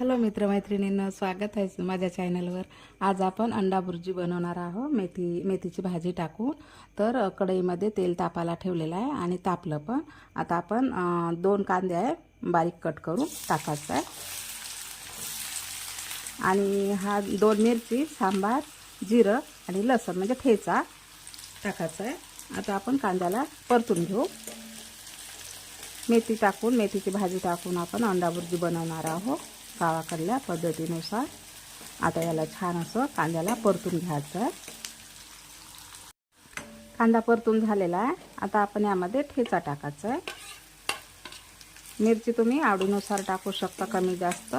Hello मित्रमैत्रिणींना स्वागत आहे माझ्या चॅनलवर. आज आपण अंडा भुर्जी बनवणार आहोत. मेथी मेथीची भाजी टाकून. तर कढईमध्ये तेल तापायला ठेवलेलं आहे आणि तापलं पण. आता आपण दोन कांदे आहे बारीक कट करून टाकायचं आहे. आणि हा दोन मिरची सांबार जिरं आणि लसण म्हणजे ठेचा टाकायचा आहे. आता आपण कांद्याला परतून घेऊ. मेथी टाकून मेथीची भाजी टाकून आपण अंडा भुर्जी बनवणार आहोत. गावाकडल्या पद्धतीनुसार. आता याला छान असं कांद्याला परतून घ्यायचं आहे कांदा परतून झालेला आहे. आता आपण यामध्ये ठेचा टाकायचा आहे मिरची तुम्ही आवडीनुसार टाकू शकता कमी जास्त.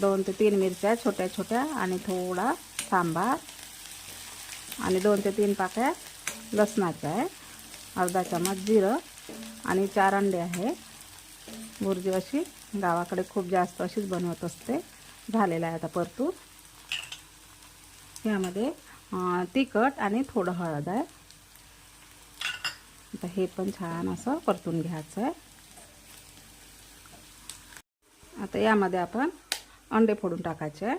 दोन ते तीन मिरच्या छोट्या छोट्या आणि थोडा सांबार. आणि दोन ते तीन पाकळ्या लसणाच्या आहे अर्धा चमच जिरं आणि चार अंडे आहे भुर्जी अशी गावाकडे खूप जास्त अशीच बनवत असते. झालेलं आहे आता परतून यामध्ये तिखट आणि थोडं हळद आहे. आता हे पण छान असं परतून घ्यायचं आहे. आता यामध्ये आपण अंडे फोडून टाकायचे आहे.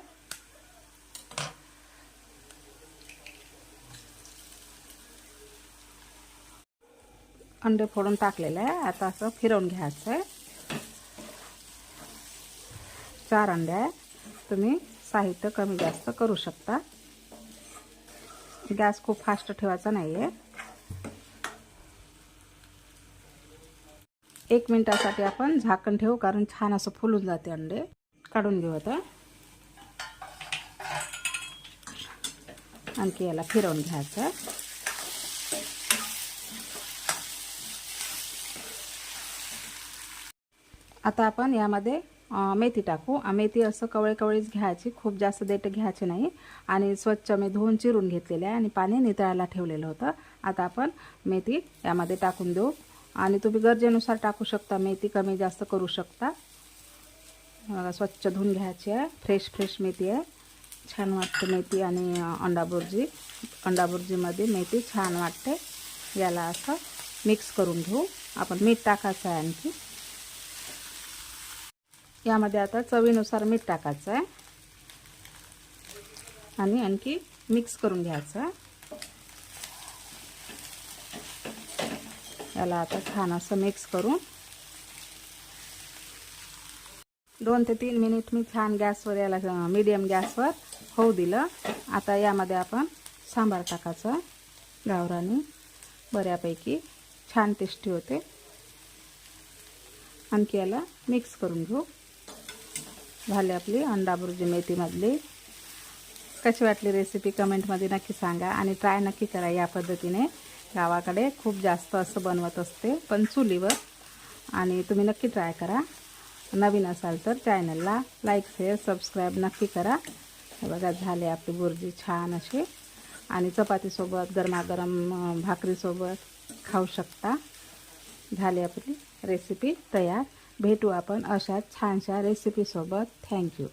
अंडे फोडून टाकलेलं आहे. आता असं फिरवून घ्यायचं आहे. चार अंड्या आहे. तुम्ही साहित्य कमी जास्त करू शकता. गॅस खूप फास्ट ठेवायचा नाही आहे एक मिनिटासाठी आपण झाकण ठेवू कारण छान असं फुलून जाते अंडे. काढून घेऊ आता. आणखी याला फिरवून घ्यायचं. आता आपण यामध्ये मेथी टाकू. मेथी असं कवळे कवळीच घ्यायची. खूप जास्त देठ घ्यायची नाही. आणि स्वच्छ मी धुवून चिरून घेतलेले आहे आणि पाणी नितळायला ठेवलेलं होतं. आता आपण मेथी यामध्ये टाकून देऊ. आणि तुम्ही गरजेनुसार टाकू शकता. मेथी कमी जास्त करू शकता. मला स्वच्छ धुवून घ्यायची आहे. फ्रेश फ्रेश मेथी आहे. छान वाटते मेथी आणि अंडा बुर्जी अंडा बुर्जीमध्ये मेथी छान वाटते. याला असं मिक्स करून घेऊ. आपण मीठ टाकायचं आहे आणखी. यामध्ये आता चवीनुसार मीठ टाकायचं आहे. आणि आणखी मिक्स करून घ्यायचं याला आता छान असं मिक्स करून दोन ते तीन मिनिट मी छान गॅसवर याला मीडियम गॅसवर होऊ दिलं. आता यामध्ये आपण सांबार टाकायचं. गावरानी बऱ्यापैकी छान टेस्टी होते. आणखी याला मिक्स करून घेऊ. झाली आपली अंडा बुर्जी मेथीमधली. कशी वाटली रेसिपी कमेंटमध्ये नक्की सांगा आणि ट्राय नक्की करा या पद्धतीने. गावाकडे खूप जास्त असं बनवत असते पण चुलीवर. आणि तुम्ही नक्की ट्राय करा. नवीन असाल तर चॅनलला लाईक शेअर सबस्क्राईब नक्की करा. हे बघा झाले आपली बुर्जी छान अशी. आणि चपातीसोबत गरमागरम भाकरीसोबत खाऊ शकता. झाली आपली रेसिपी तयार. भेटू आपण अशा छानशा रेसिपीसोबत थँक्यू